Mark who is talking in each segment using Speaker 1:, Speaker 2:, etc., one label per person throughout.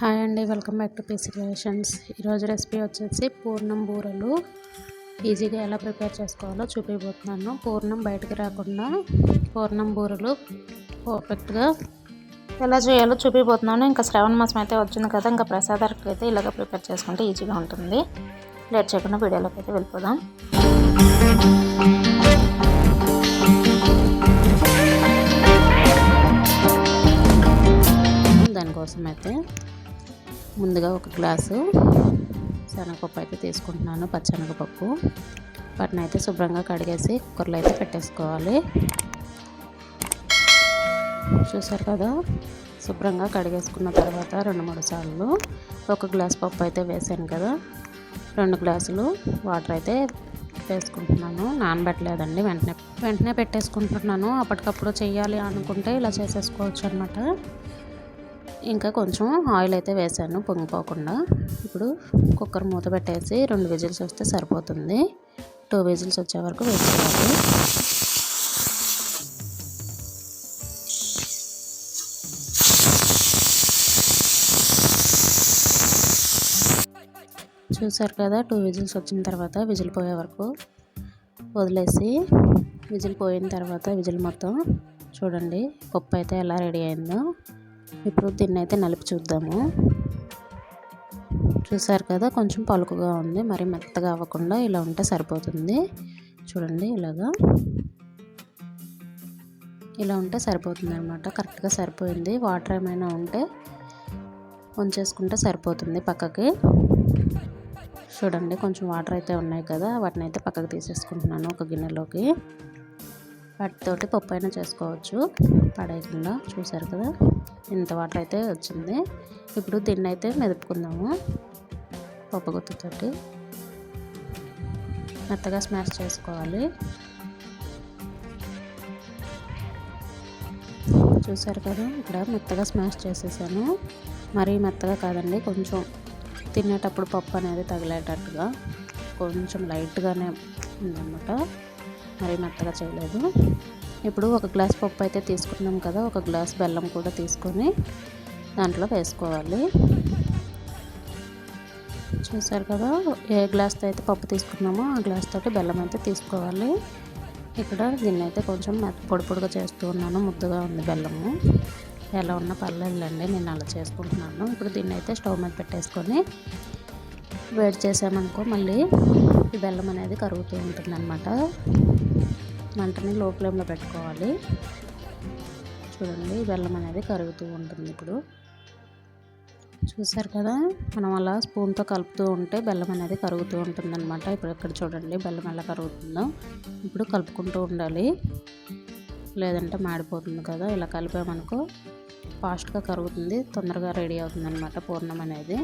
Speaker 1: Hi అండి welcome back to PC Creations ఈరోజు recipe వచ్చేసి పూర్ణం బూరెలు. ఈజీగా ఎలా ప్రిపేర్ చేసుకోవాలో చూపిపోతున్నాను పూర్ణం బయటకు రాకుండా పూర్ణం బూరెలు పర్ఫెక్ట్గా
Speaker 2: ఎలా చేయాలో చూపిపోతున్నాను ఇంకా శ్రావణ మాసం అయితే వచ్చింది కదా ఇంకా ప్రసాదాలకు అయితే ఇలాగ ప్రిపేర్ చేసుకుంటే ఈజీగా ఉంటుంది. లేట్ చేయకుండా వీడియోలోకి అయితే వెళ్ళిపోదాం.
Speaker 1: దానికోసం అయితే ముందుగా ఒక గ్లాసు శనగపప్పు అయితే తీసుకుంటున్నాను పచ్చనగపప్పు. వాటిని అయితే శుభ్రంగా కడిగేసి కుక్కర్లో అయితే పెట్టేసుకోవాలి. చూసారు కదా? శుభ్రంగా కడిగేసుకున్న తర్వాత రెండు మూడు సార్లు ఒక గ్లాస్ పప్పు అయితే వేసాను కదా? రెండు గ్లాసులు వాటర్ అయితే వేసుకుంటున్నాను. నానబెట్టలేదండి వెంటనే వెంటనే పెట్టేసుకుంటున్నాను. అప్పటికప్పుడు చేయాలి అనుకుంటే ఇలా చేసేసుకోవచ్చు అనమాట ఇంకా కొంచెం ఆయిల్ అయితే వేసాను పొంగిపోకుండా. ఇప్పుడు కుక్కర్ మూత పెట్టేసి రెండు విజిల్స్ వస్తే సరిపోతుంది. టూ విజిల్స్ వచ్చే వరకు వేసుకోవాలి చూసారు కదా టూ విజిల్స్ వచ్చిన తర్వాత విజిల్ పోయే వరకు వదిలేసి విజిల్ పోయిన తర్వాత విజిల్ మొత్తం చూడండి పప్పు అయితే ఎలా రెడీ అయిందో. ఇప్పుడు దీన్ని అయితే నలిపి చూద్దాము. చూసారు కదా కొంచెం పలుకుగా ఉంది. మరి మెత్తగా అవ్వకుండా ఇలా ఉంటే సరిపోతుంది. చూడండి ఇలాగా. ఇలా ఉంటే సరిపోతుంది అనమాట కరెక్ట్గా సరిపోయింది. వాటర్ ఏమైనా ఉంటే ఉంచేసుకుంటే సరిపోతుంది పక్కకి. చూడండి కొంచెం వాటర్ అయితే ఉన్నాయి కదా వాటిని అయితే పక్కకు తీసేసుకుంటున్నాను ఒక గిన్నెలోకి. వాటితోటి పప్పు అయినా చేసుకోవచ్చు. పడేయకుండా చూసారు కదా? ఇంత వాటర్ అయితే వచ్చింది. ఇప్పుడు దీన్ని అయితే మెదుపుకుందాము. పప్పు గుత్తుతోటి మెత్తగా స్మాష్ చేసుకోవాలి. చూసారు కదా? ఇక్కడ మెత్తగా స్మాష్ చేసేసాను. మరీ మెత్తగా కాదండి కొంచెం తినేటప్పుడు పప్పు అనేది తగిలేటట్టుగా కొంచెం లైట్గానే ఉందన్నమాట. మరీ మెత్తగా చేయలేదు. ఇప్పుడు ఒక గ్లాస్ పప్పు అయితే తీసుకున్నాం కదా ఒక గ్లాస్ బెల్లం కూడా తీసుకొని దాంట్లో వేసుకోవాలి. చూసారు కదా ఏ గ్లాస్తో అయితే పప్పు తీసుకున్నామో ఆ గ్లాస్ తోటి బెల్లం అయితే తీసుకోవాలి. ఇక్కడ దీన్ని అయితే కొంచెం పొడి పొడిగా చేస్తూ ఉన్నాను ముద్దుగా ఉంది బెల్లము. ఎలా ఉన్నా పర్లేదులేండి నేను అలా చేసుకుంటున్నాను. ఇప్పుడు దీన్ని అయితే స్టవ్ మీద పెట్టేసుకొని వేడి చేసామనుకో మళ్ళీ ఈ బెల్లం అనేది కరుగుతూ ఉంటుంది అనమాట మంటని లో ఫ్లేమ్లో పెట్టుకోవాలి. చూడండి బెల్లం అనేది కరుగుతూ ఉంటుంది ఇప్పుడు. చూసారు కదా మనం అలా స్పూన్తో కలుపుతూ ఉంటే బెల్లం అనేది కరుగుతూ ఉంటుంది అనమాట ఇప్పుడు ఇక్కడ చూడండి బెల్లం ఎలా కరుగుతుందో. ఇప్పుడు కలుపుకుంటూ ఉండాలి. లేదంటే మాడిపోతుంది కదా ఇలా కలిపామనుకో ఫాస్ట్గా కరుగుతుంది తొందరగా రెడీ అవుతుంది అనమాట పూర్ణం అనేది.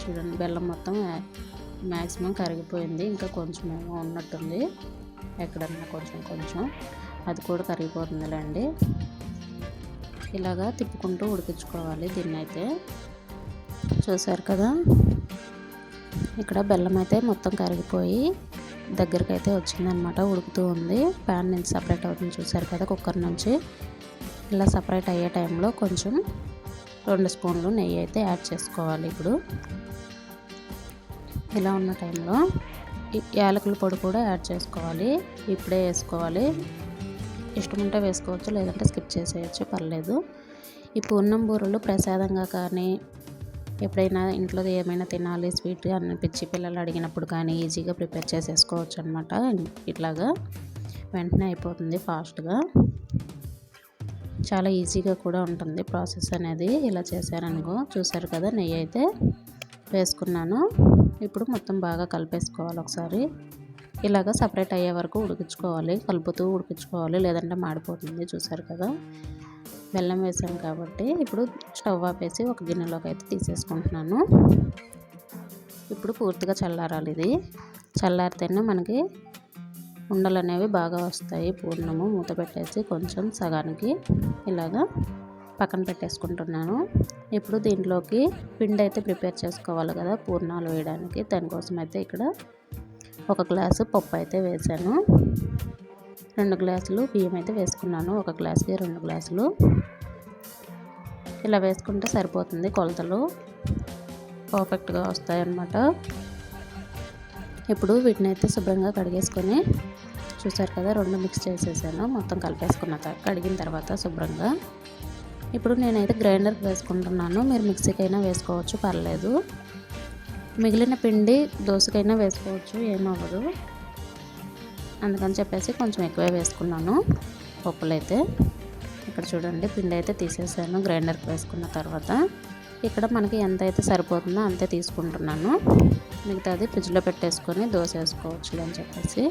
Speaker 1: చూడండి బెల్లం మొత్తం మ్యాక్సిమం కరిగిపోయింది ఇంకా కొంచెం ఉన్నట్టుంది. ఎక్కడన్నా కొంచెం కొంచెం. అది కూడా కరిగిపోతుందిలేండి. ఇలాగా తిప్పుకుంటూ ఉడికించుకోవాలి దీన్ని అయితే చూసారు కదా? ఇక్కడ బెల్లం అయితే మొత్తం కరిగిపోయి దగ్గరికి అయితే వచ్చిందనమాట ఉడుకుతూ ఉంది. ప్యాన్ నుంచి సపరేట్ అవుతుంది చూసారు కదా కుక్కర్ నుంచి. ఇలా సపరేట్ అయ్యే టైంలో కొంచెం రెండు స్పూన్లు నెయ్యి అయితే యాడ్ చేసుకోవాలి ఇప్పుడు. ఇలా ఉన్న టైంలో యాలకుల పొడి కూడా యాడ్ చేసుకోవాలి. ఇప్పుడే వేసుకోవాలి. ఇష్టం ఉంటే వేసుకోవచ్చు లేదంటే స్కిప్ చేసేయచ్చు పర్లేదు. ఈ పూర్ణం బూరలు ప్రసాదంగా కానీ ఎప్పుడైనా ఇంట్లో ఏమైనా తినాలి స్వీట్ అనిపించి పిల్లలు అడిగినప్పుడు కానీ ఈజీగా ప్రిపేర్ చేసేసుకోవచ్చు అనమాట ఇట్లాగా వెంటనే అయిపోతుంది ఫాస్ట్గా. చాలా ఈజీగా కూడా ఉంటుంది ప్రాసెస్ అనేది. ఇలా చేశారనుకో చూసారు కదా నెయ్యి అయితే వేసుకున్నాను. ఇప్పుడు మొత్తం బాగా కలిపేసుకోవాలి ఒకసారి. ఇలాగ సపరేట్ అయ్యే వరకు ఉడికించుకోవాలి. కలుపుతూ ఉడికించుకోవాలి. లేదంటే మాడిపోతుంది. చూసారు కదా? బెల్లం వేసాం కాబట్టి ఇప్పుడు స్టవ్ ఆపేసి ఒక గిన్నెలోకి అయితే తీసేసుకుంటున్నాను. ఇప్పుడు పూర్తిగా చల్లారాలి ఇది. చల్లారితేనే మనకి ఉండలు అనేవి బాగా వస్తాయి. పూర్ణము మూత పెట్టేసి కొంచెం సగానికి ఇలాగా పక్కన పెట్టేసుకుంటున్నాను. ఇప్పుడు దీంట్లోకి పిండి అయితే ప్రిపేర్ చేసుకోవాలి కదా పూర్ణాలు వేయడానికి. దానికోసం అయితే ఇక్కడ ఒక గ్లాసు పప్పు అయితే వేసాను రెండు గ్లాసులు బియ్యం అయితే వేసుకున్నాను. ఒక గ్లాసుకి రెండు గ్లాసులు. ఇలా వేసుకుంటే సరిపోతుంది కొలతలు. పర్ఫెక్ట్గా వస్తాయన్నమాట. ఇప్పుడు వీటిని అయితే శుభ్రంగా కడిగేసుకొని చూసారు కదా రెండు మిక్స్ చేసేసాను. మొత్తం కలిపేసుకున్న కడిగిన తర్వాత శుభ్రంగా ఇప్పుడు నేనైతే గ్రైండర్కి వేసుకుంటున్నాను. మీరు మిక్సీకైనా వేసుకోవచ్చు పర్లేదు. మిగిలిన పిండి దోశకైనా వేసుకోవచ్చు ఏమవ్వదు. అందుకని చెప్పేసి కొంచెం ఎక్కువే వేసుకున్నాను. పప్పులైతే ఇక్కడ చూడండి పిండి అయితే తీసేసాను గ్రైండర్కి వేసుకున్న తర్వాత. ఇక్కడ మనకి ఎంత అయితే సరిపోతుందో అంతే తీసుకుంటున్నాను. మిగతాది ఫ్రిడ్జ్లో పెట్టేసుకొని దోశ వేసుకోవచ్చు అని చెప్పేసి.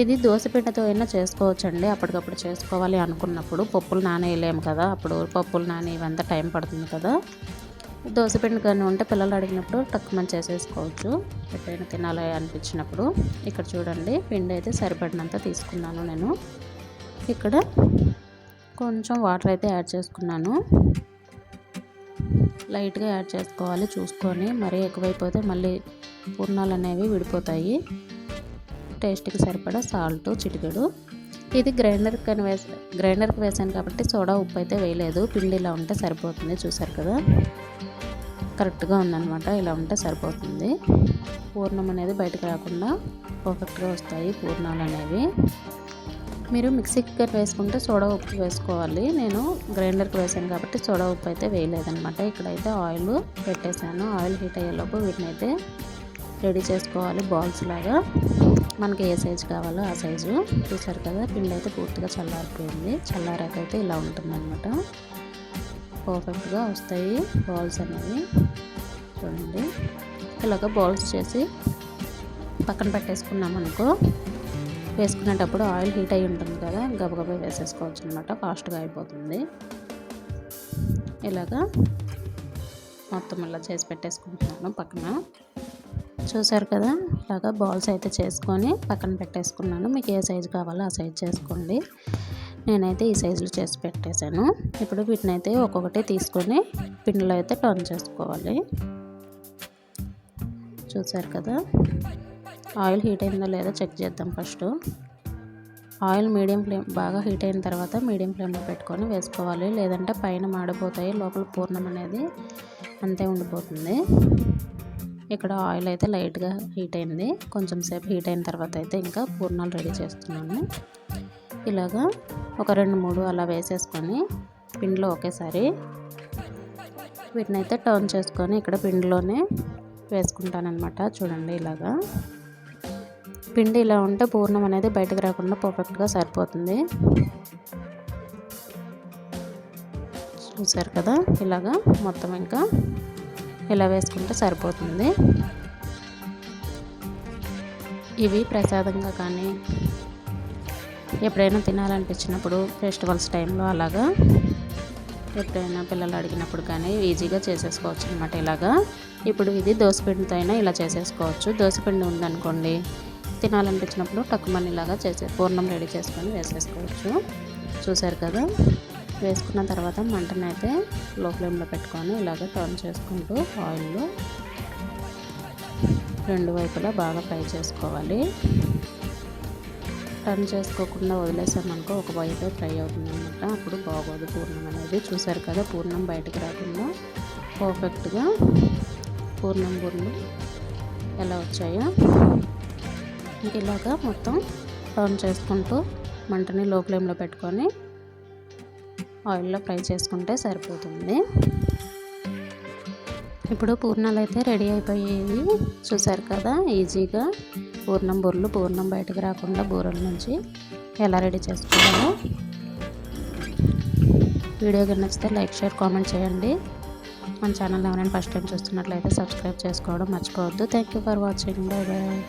Speaker 1: ఇది దోశ పిండితో అయినా చేసుకోవచ్చండి. అప్పటికప్పుడు చేసుకోవాలి అనుకున్నప్పుడు పప్పులు నానేయలేము కదా. అప్పుడు పప్పులు నాని ఇవంతా టైం పడుతుంది కదా. దోశపిండి కానీ ఉంటే పిల్లలు అడిగినప్పుడు టక్కుమని చేసేసుకోవచ్చు. ఎప్పుడైనా తినాలి అనిపించినప్పుడు. ఇక్కడ చూడండి పిండి అయితే సరిపడినంత తీసుకున్నాను నేను. ఇక్కడ కొంచెం వాటర్ అయితే యాడ్ చేసుకున్నాను. లైట్గా యాడ్ చేసుకోవాలి చూసుకొని. మరీ ఎక్కువైపోతే మళ్ళీ పూర్ణాలు అనేవి విడిపోతాయి. టేస్ట్కి సరిపడా సాల్ట్ చిటికెడు. ఇది గ్రైండర్కి కానీ వేసా గ్రైండర్కి వేసాను కాబట్టి సోడా ఉప్పు అయితే వేయలేదు. పిండి ఇలా ఉంటే సరిపోతుంది. చూసారు కదా? కరెక్ట్గా ఉందన్నమాట. ఇలా ఉంటే సరిపోతుంది. పూర్ణం అనేది బయటకు రాకుండా పర్ఫెక్ట్గా వస్తాయి పూర్ణాలు అనేవి. మీరు మిక్సీకి కానీ వేసుకుంటే సోడా ఉప్పు వేసుకోవాలి. నేను గ్రైండర్కి వేసాను కాబట్టి సోడా ఉప్పు అయితే వేయలేదనమాట ఇక్కడైతే ఆయిల్ పెట్టేశాను. ఆయిల్ హీట్ అయ్యేలోపు వీటిని అయితే రెడీ చేసుకోవాలి బాల్స్ లాగా. మనకి ఏ సైజు కావాలో ఆ సైజు చూసారు కదా పిండి అయితే పూర్తిగా చల్లారిపోయింది. చల్లారాకైతే ఇలా ఉంటుందన్నమాట. పర్ఫెక్ట్గా వస్తాయి బాల్స్ అనేవి. చూడండి. ఇలాగ బాల్స్ చేసి పక్కన పెట్టేసుకున్నాం అనుకో వేసుకునేటప్పుడు ఆయిల్ హీట్ అయి ఉంటుంది కదా గబగబా వేసేసుకోవచ్చు అనమాట ఫాస్ట్గా అయిపోతుంది. ఇలాగా మొత్తం ఇలా చేసి పెట్టేసుకుంటున్నాను పక్కన. చూసారు కదా? ఇలాగా బాల్స్ అయితే చేసుకొని పక్కన పెట్టేసుకున్నాను. మీకు ఏ సైజు కావాలో ఆ సైజు చేసుకోండి. నేనైతే ఈ సైజులో చేసి పెట్టేశాను. ఇప్పుడు వీటిని అయితే ఒక్కొక్కటి తీసుకొని పిండిలో అయితే టర్న్ చేసుకోవాలి. చూసారు కదా? ఆయిల్ హీట్ అయిందో లేదో చెక్ చేద్దాం ఫస్ట్. ఆయిల్ మీడియం ఫ్లేమ్ బాగా హీట్ అయిన తర్వాత మీడియం ఫ్లేమ్లో పెట్టుకొని వేసుకోవాలి. లేదంటే పైన మాడిపోతాయి లోపల పూర్ణం అనేది అంతే ఉండిపోతుంది. ఇక్కడ ఆయిల్ అయితే లైట్గా హీట్ అయింది. కొంచెం సేపు హీట్ అయిన తర్వాత అయితే ఇంకా పూర్ణాలు రెడీ చేస్తున్నాను. ఇలాగా ఒక రెండు మూడు అలా వేసేసుకొని పిండిలో ఒకేసారి వీటిని అయితే టర్న్ చేసుకొని ఇక్కడ పిండిలోనే వేసుకుంటానమాట చూడండి ఇలాగా. పిండి ఇలా ఉంటే పూర్ణం అనేది బయటకు రాకుండా పర్ఫెక్ట్గా సరిపోతుంది. చూసారు కదా? ఇలాగా మొత్తం ఇంకా ఇలా వేసుకుంటే సరిపోతుంది. ఇవి ప్రసాదంగా కానీ ఎప్పుడైనా తినాలనిపించినప్పుడు ఫెస్టివల్స్ టైంలో అలాగా ఎప్పుడైనా పిల్లలు అడిగినప్పుడు కానీ ఈజీగా చేసేసుకోవచ్చు అనమాట ఇలాగా. ఇప్పుడు ఇది దోసపిండితో అయినా ఇలా చేసేసుకోవచ్చు. దోసపిండి ఉందనుకోండి తినాలనిపించినప్పుడు టక్కుమని ఇలాగా చేసే పూర్ణం రెడీ చేసుకొని వేసేసుకోవచ్చు. చూసారు కదా? వేసుకున్న తర్వాత మంటను అయితే లో ఫ్లేమ్లో పెట్టుకొని ఇలాగ టర్న్ చేసుకుంటూ ఆయిల్లో రెండు వైపులా బాగా ఫ్రై చేసుకోవాలి. టర్న్ చేసుకోకుండా వదిలేసామనుకో ఒక వైపే ఫ్రై అవుతుంది అనమాట అప్పుడు బాగోదు పూర్ణం అనేది. చూసారు కదా పూర్ణం బయటకు రాకుండా పర్ఫెక్ట్గా పూర్ణం బుర్లు ఎలా వచ్చాయో. ఇలాగా మొత్తం టర్న్ చేసుకుంటూ మంటని లో ఫ్లేమ్లో పెట్టుకొని ఆయిల్లో ఫ్రై చేసుకుంటే సరిపోతుంది. ఇప్పుడు పూర్ణాలు అయితే రెడీ అయిపోయాయి చూసారు కదా ఈజీగా పూర్ణం బూరెలు పూర్ణం బయటకు రాకుండా బూరెల నుంచి ఎలా రెడీ చేసుకోవాలో. వీడియో నచ్చితే లైక్ షేర్ కామెంట్ చేయండి. మన ఛానల్ ఎవరైనా ఫస్ట్ టైం చూస్తున్నట్లయితే సబ్స్క్రైబ్ చేసుకోవడం మర్చిపోవద్దు. Thank you for watching bye bye